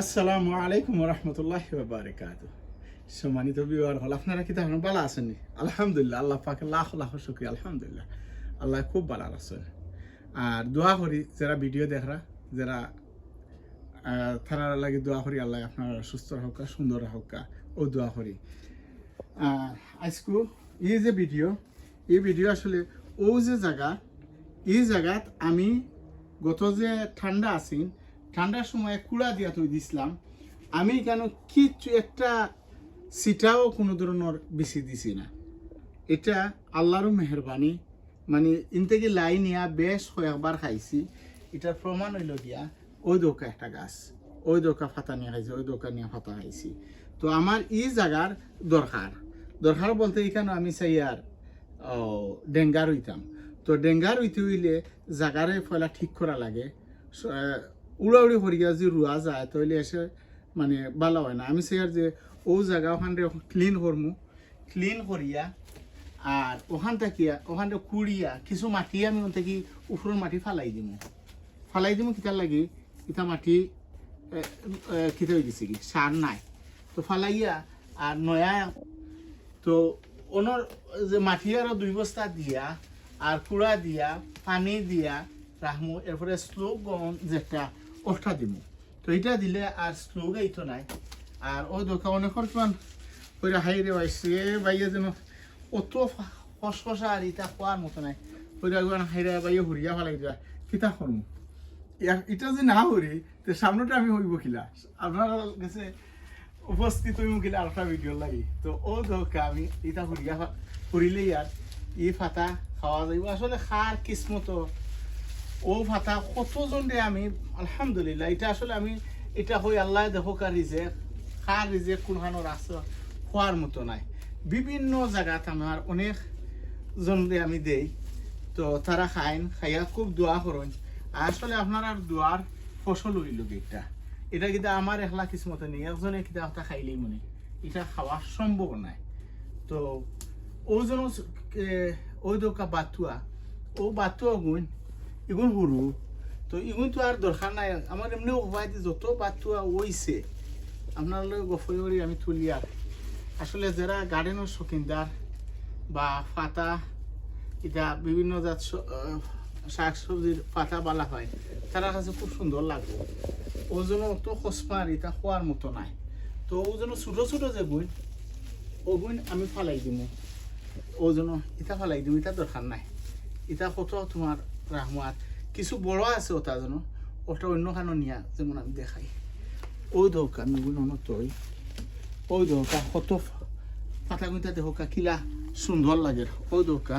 আসসালামু আলাইকুম রহমতুল্লাহ বারকাত সম্মানিত বিবার হল, আপনারা কি তখন ভালো আছেন আলহামদুলিল্লাহ, আল্লাহ পাকে লাখ লাখ শুক্রিয়া, আলহামদুলিল্লাহ। আল্লাহ খুব ভালো আছেন। আর দোয়া করি, যারা ভিডিও দেখরা, যারা তারা লাগে দোয়া করি, আল্লাহ আপনারা সুস্থ হোক, সুন্দর হোক, ও দোয়া করি। আজকু এই যে ভিডিও এই ভিডিও আসলে ও যে জায়গা, এই জায়গাত আমি গত যে ঠান্ডা আছিন ঠান্ডার সময় কুড়া দিয়া তুই দিছিলাম। আমি কেন কিচ্ছু একটা সিটাও কোনো ধরনের বেশি দিছি না। এটা আল্লাহরও মেহরবানি। মানে ইন থেকে লাই নিয়া বেশ কয়েকবার খাইছি। এটার প্রমাণ হইল গিয়া, ওই দোকা একটা গাছ। ওই দোকা ফাতা নিয়ে খাইছি, ওই দোকা নিয়ে ফাতা খাইছি। তো আমার ই জায়গার দরকার। দরকার বলতে এখানে আমি চাই আর ডেঙ্গার হইতাম তো ডেঙ্গার হইতে হইলে জাগারে ফলা ঠিক করা লাগে। উড়াউড়ি করিয়া যে রুয়া যায় তাহলে এসে মানে ভালো হয় না। আমি আর যে ও জায়গা ওখান ক্লিন করমু ক্লিন করিয়া আর ওখান থেকে ওখান থেকে কুড়িয়া কিছু মাটি আমি ওখান থেকে উপরের মাটি ফালাই দিমু। ফালাই দিমু কিতার লাগি ইটা মাটি কিতা হয়ে গেছে কি সার নাই। তো ফালাইয়া আর নয়া তো ওনার যে মাটি আরও দুই বস্তা দিয়া আর কুড়া দিয়া, পানি দিয়া রাখমু এরপরে গম যেটা ওঠা দিমু। তো এটা দিলে আর স্লোক এইতো নাই। আর ও দোকা অনেক কিমান কইরা হাইরে বাইছে বাইয়ে যেন অত ফসফসা আর ইটা খোয়ার মতো নাই। কইরা গুয়ান হাইরে বাইয়ে হুরিয়া ফেলাই দিয়া কিতা ইয়া- এটা যে না হরি তো সামনেটা আমি হইব কিলা? আপনার কাছে উপস্থিত হইব কিলা আরেকটা ভিডিও লাগে। তো ও ধোকা আমি এটা হুরিয়া হুরিলেই আর ই ফাতা খাওয়া যাইব। আসলে খার কিসমত ও ফাতা কতজন দে আমি? আলহামদুলিল্লাহ, এটা আসলে আমি এটা হই আল্লাহ দেখো কার রিজে খার রিজে কোনখানোর আছে খোয়ার মতো নাই। বিভিন্ন জায়গাত আমার অনেক জন দে আমি দেই। তো তারা খাইন, খাইয়া খুব দোয়া করেন। আসলে আপনার আর দোয়ার ফসল হইল এটা এটা কিন্তু আমার একলা কিসমতে নেই, একজনে কিতা একটা খাইলেই মনে। এটা খাওয়া সম্ভব নাই। তো ও যেন ওই দোকা বাতুয়া। ও বাতুয়া গুণ ইগুন সৰু তো ইগুনটো আর দরকার নাই। আমার এমনি উপায় যত বাতুয়া ওইছে আপনার গফই করে আমি তুলি আর আসলে যারা গার্ডেনের শৌখিনদার বা পাতা এটা বিভিন্ন জাত শাক সবজির পাতা বালা হয় তারা কাছে খুব সুন্দর লাগবে। ও জন্য অত খসমার এটা খোয়ার মতো নাই। তো ও জন্য ছোটো ছোটো যে গুণ ও গুণ আমি ফালাই দিব ও জন্য ইটা ফালাই দিব এটা দরকার নাই। এটা কত তোমার রাহমাত কিছু বড় আছে ওটা যেন ওটা অন্য খানো নিয়া যেমন আমি দেখাই। ওই দৌকা আমি গুণ তৈ ওই দৌকা কত পাতা গুঁতা দেহকা কিলা সুন্দর লাগে। ওই দৌকা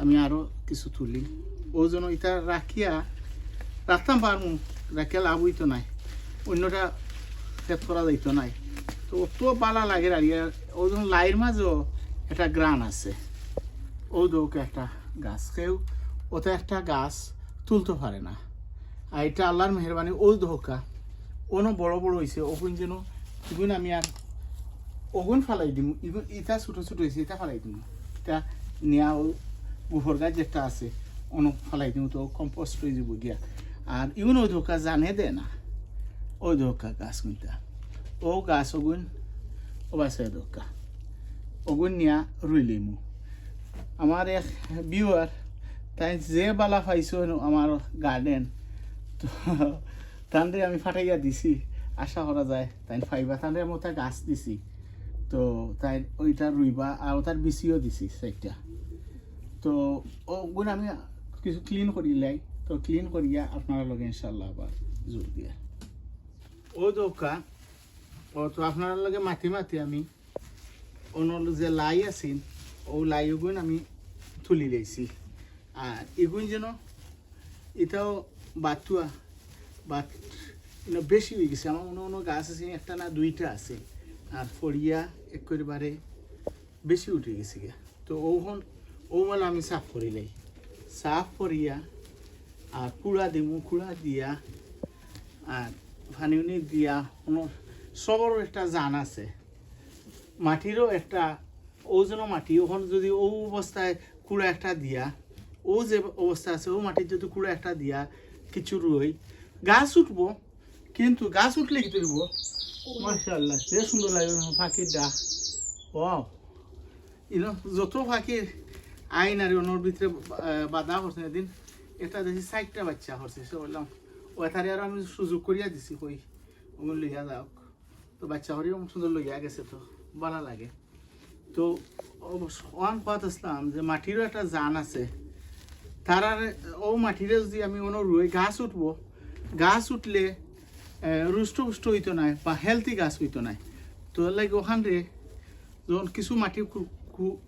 আমি আরও কিছু তুলি ও জন্য এটা রাখিয়া রাখতাম পারমু রাখিয়া লাভ হইতো নাই। অন্যটা খেত করা যাইতো নাই। তো অত পালা লাগে আর ইয়ার ও যখন লাইয়ের মাঝেও একটা গ্রান আছে। ও দৌকে একটা গাছ ওতে একটা গাছ তুলতে পারে না। আর এটা আল্লাহর মেহরবানি ও ধোকা ওনো বড় বড় হয়েছে ওগুন যেন ইগুন আমি আর ওগুন ফালাই দিম, ইগুন ইটা ছোটো ছোটো হয়েছে এটা ফালাই দিম। এটা নিয়া ও গোবর গাছ যেটা আছে অন ফালাই দিম, তো কম্পোস্ট হয়ে যাব গিয়া। আর ইগুন ওই ধোকা জানে দে না, ওই ধোকা গাছ গুনটা ও গাছ ওগুন ও বাসে ধোকা ওগুন নিয়া রুইলিমু আমার এক বিওয়ার তাই যে বালা পাইছো আমার গার্ডেন তো তানরে আমি ফাটাইয়া দিছি, আশা করা যায়, তাই ফাইবা তানরে আমি ওটা গাছ দিছি, তো তাই ওইটা রুইবা আর ওটার বিচিও দিছি সেইটা তো ও গুণ আমি কিছু ক্লিন করি লাই, তো ক্লিন করিয়া আপনার লগে ইনশাল্লাহ আবার জোর দিয়া। ও দৌকা ও তো আপনার লগে মাতি মাতি আমি অন্য যে লাই আছিল ও লাই গুণ আমি তুলি লাইছি আর এগুন যেন এটাও বাতুয়া, বাত বেশি হয়ে গেছে। আমার মনে অন্য গাছ আছে, একটা না দুইটা আছে। আর ফড়িয়া একেবারে বেশি উঠে গেছে গিয়া তো ওখন ও মানে আমি সাফ করিলাই সাফ করিয়া আর কুড়া দিমু, কুড়া দিয়া আর পানি উনি দিয়া কোনো সবরও একটা জান আছে। মাটিরও একটা ওজনও মাটি ওখানে যদি ও অবস্থায় কুড়া একটা দিয়া ও যে অবস্থা আছে, ও মাটির যদি কুড়া একটা দিয়া কিছু রুই, গাছ উঠবো, কিন্তু গাছ উঠলে কি তুলব? মাশাআল্লাহ, সে সুন্দর লাগবে পাখির ডাক। ইনো, যত পাখির আইন আর ওনার ভিতরে বাধা করছে এদিন, এটা দেখি চারটা বাচ্চা করছে, সে বললাম ও এটারে আর আমি সুযোগ করিয়া দিছি কই? ওগুলো লইয়া যাওক তো বাচ্চা হরিও সুন্দর লইয়া গেছে তো, ভালো লাগে। তো অবশ্য ওয়ান কথা আসলাম যে মাটিরও একটা জান আছে তার আর ও মাটিরে যদি আমি কোনো রুই গাছ উঠবো, গাছ উঠলে রুষ্ট পুষ্ট হইতো নাই বা হেলথি গাছ হইতো নাই। তো লাগে ওখান রে যখন কিছু মাটি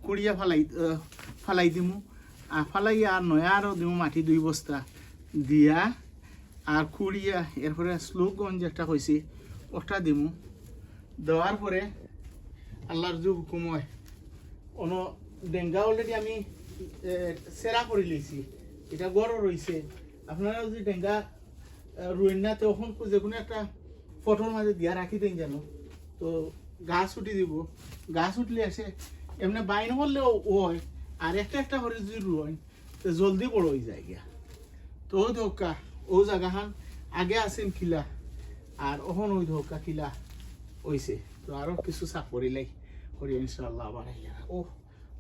কুড়িয়া ফালাই ফালাই দিমু আর ফালাইয়া আর নয়া আরও দিমু মাটি দুই বস্তা। দিয়া আর কুড়িয়া এরপরে স্লোকগঞ্জ একটা কইছি ওটা দিমু। দেওয়ার পরে আল্লাহর যে হুকুম হয়। অন ডেঙ্গা অলরেডি আমি সেরা করে লিয়েছি এটা গড় রয়েছে আপনারা যদি ডেঙ্গা রুইন না তখন যে কোনো একটা ফটোর মাঝে দিয়া রাখি দেন যেন তো গাছ উঠি দিব। গাছ উঠলে আসে এমনি বাইন করলেও হয়। আর একটা একটা করে যদি রুই তো জলদি বড় হয়ে যায় গিয়া। তো ওই ধোকা ও জায়গাখান আগে আছেন খিলা। আর ওখন ওই ধোকা খিলা হইছে তো আরও কিছু চাপ করিলাই করি ইনশাল্লাহ আবার ও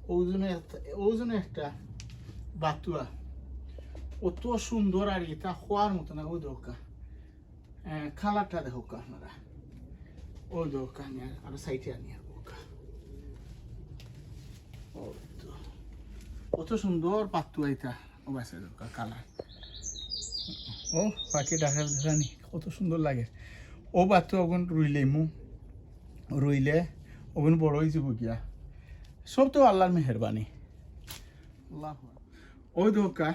ওজনে ওজনে একটা বাতুয়া। অত সুন্দর আর এটা হওয়ার মতো না ওই দোকা। খালারটা দেখো আপনারা। ওই দোকা নিয়ে আরও সাইডে আনিয়া বোকা ও তো। কত সুন্দর পাতুয়া এটা। ও বাসে দোকা, কালার। ও, পাখি ডাকার জানি কত সুন্দর লাগে। ও বাতু অগুন রুইলে মু, রুইলে অগুন বড় হয়ে যাব গিয়া। সব তো আল্লাহর মেহরবানি। আল্লাহ ওই দোকা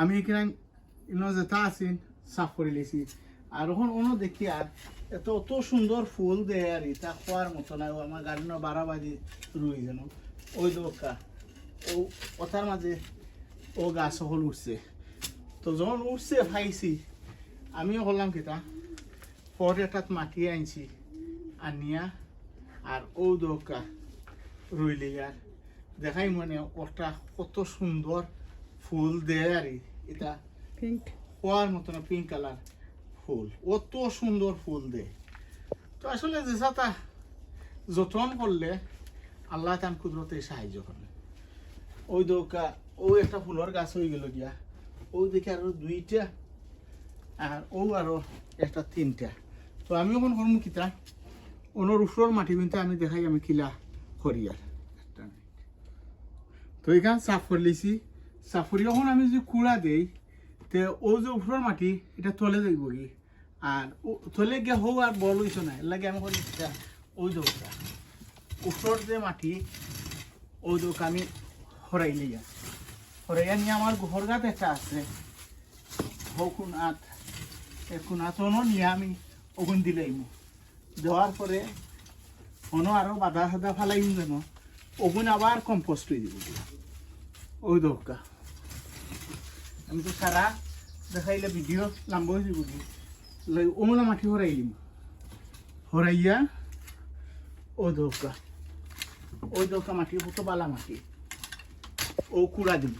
আমি এখানে ইনো যেটা আছি সাফ করে লেছি। আর ওখান অন্য দেখি আর এত অত সুন্দর ফুল দেয় আর এটা খোয়ার মতো না ও আমার গাড়ি না বাড়া বাজি রুই যেন ওই দোকা ও কথার মাঝে ও গাছ সকল উঠছে। তো যখন উঠছে ভাইছি আমিও করলাম কিতা পরে এটাত মাটি আনছি আনিয়া আর ও দোকা রইলে আর। দেখাই মানে ওটা কত সুন্দর ফুল দেয় আর এটা পিঙ্ক হওয়ার মতো না পিঙ্ক কালার ফুল। অত সুন্দর ফুল দেয়। তো আসলে যে সাতা যতন করলে আল্লাহ তান কুদরতে সাহায্য করে ওই দৌকা ওই একটা ফুলের গাছ হয়ে গেল গিয়া ওই দেখে আরও দুইটা আর ও আরও একটা তিনটা। তো আমি ওখানে করব কিতা ওনার উপর মাটি কিন্তু আমি দেখাই আমি কিলা মিনিট। তো এখান সাফ করে লিছি। সাফ যখন আমি যদি কুড়া দেই, তে ও যে উপর মাটি, এটা তলে যাইব কি? আর ও- তলে গিয়ে হোক আর বল হইছ না লাগে আমি করি ওই দৌকা উপর যে মাটি ওই দৌকা আমি হরাই লিয়া হরাইয়া নিয়ে আমার ঘর গাত একটা আছে। হকুন আত এখন আতনও নিয়ে আমি ওগুন দিলাইম দেওয়ার পরে কোনো আরও বাধা সাদা ফালাইম যেন। ওগুন আবার কম্পোস্ট হয়ে দিব ওই দৌকা। আমি তো সারা দেখাইলে ভিডিও লাম্ব হয়ে যাব। ওমলা মাটি হরাইলিম হরাইয়া, ও দৌকা। ওই দৌকা মাটি কত বালা মাটি ও কুড়া দিব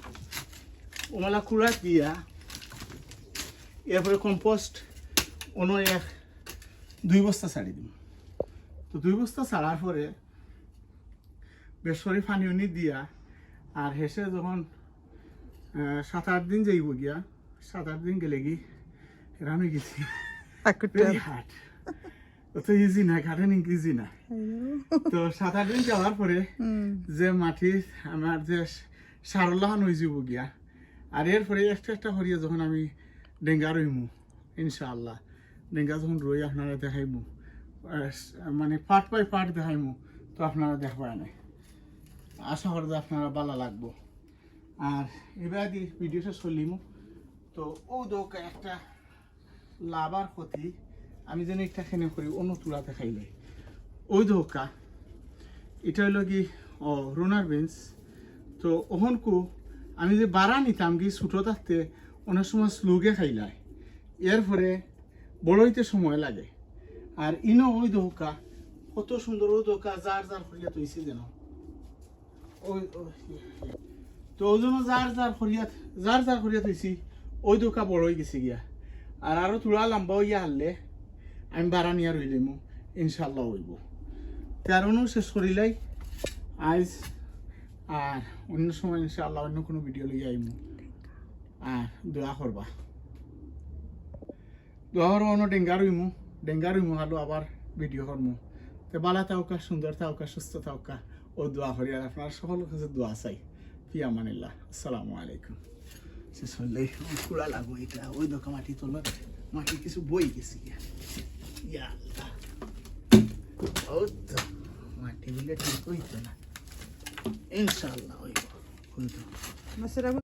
ওমলা কুড়া দিয়া এরপরে কম্পোস্ট অন্য এক দুই বস্তা ছাড়ি দিম। তো দুই বস্তা ছাড়ার পরে বেসরি পানি উনি দিয়া আর হেসে যখন সাত আট দিন যাইব গিয়া সাত আট দিন গেলে কি রামে গেছি। ইজি না গার্ডেনিং ইজি না। তো সাত আট দিন যাওয়ার পরে যে মাটি আমার যে সারলাহান হয়ে যাব গিয়া আর এরপরে একটা একটা করিয়া যখন আমি ডেঙ্গা রইমু ইনশাআল্লাহ। ডেঙ্গা যখন রই আপনারা দেখাইমু। মানে পার্ট বাই পার্ট দেখাইমু। তো আপনারা দেখবার নাই আশা করি আপনারা ভালো লাগবো। আর এবার দিয়ে ভিডিওটা চলিমু। তো ও দোকা একটা লাভার ক্ষতি, আমি যেন এটা খেনে করি, অন্য তুলা দেখাইলে ওই দোকা, এটা হইল কি, ও রোনার বেঞ্চ তো ওহনকু আমি যে বাড়া নিতাম কি, ছুটো থাকতে, অনেক সময় স্লুগে খাইলাই এরপরে বড় হইতে সময় লাগে। আর ইনো ওই দোকা, কত সুন্দর ওই দোকা, যার যার করিয়া তৈছি যেন। ওই ওই- তো ওই জন্য যার যার করিয়া, যার যার করিয়া তৈছি ওই দোকা বড় হয়ে গেছে গিয়া। আর আরও তুলা লম্বা হইয়া হারলে আমি বাড়া নিয়ে রইলিম ইনশাল্লাহ হইব। তেরোনও শেষ করিলাই, আজ আর অন্য সময় ইনশাআল্লাহ অন্য কোনো ভিডিও লইয়া আইমু। আর দোয়া করবা। দোয়া করব, অন্য ডেঙ্গা রইমু। ডেঙ্গা রইমু হালো আবার ভিডিও করমু তে বালা থাকা সুন্দর থাকা সুস্থ থাকা ও দোয়া করি আর আপনার সকলের কাছে দোয়া চাই ফি আমানিল্লাহ আসসালামু আলাইকুম শেষ হলে কুড়া লাগবো এটা ওই দোকা মাটি তোলা মাটি কিছু বই গেছি ইয়া আল্লাহ ও মাটি বলে ঠিক হইতো না ইনশাআল্লাহ হইব হইতো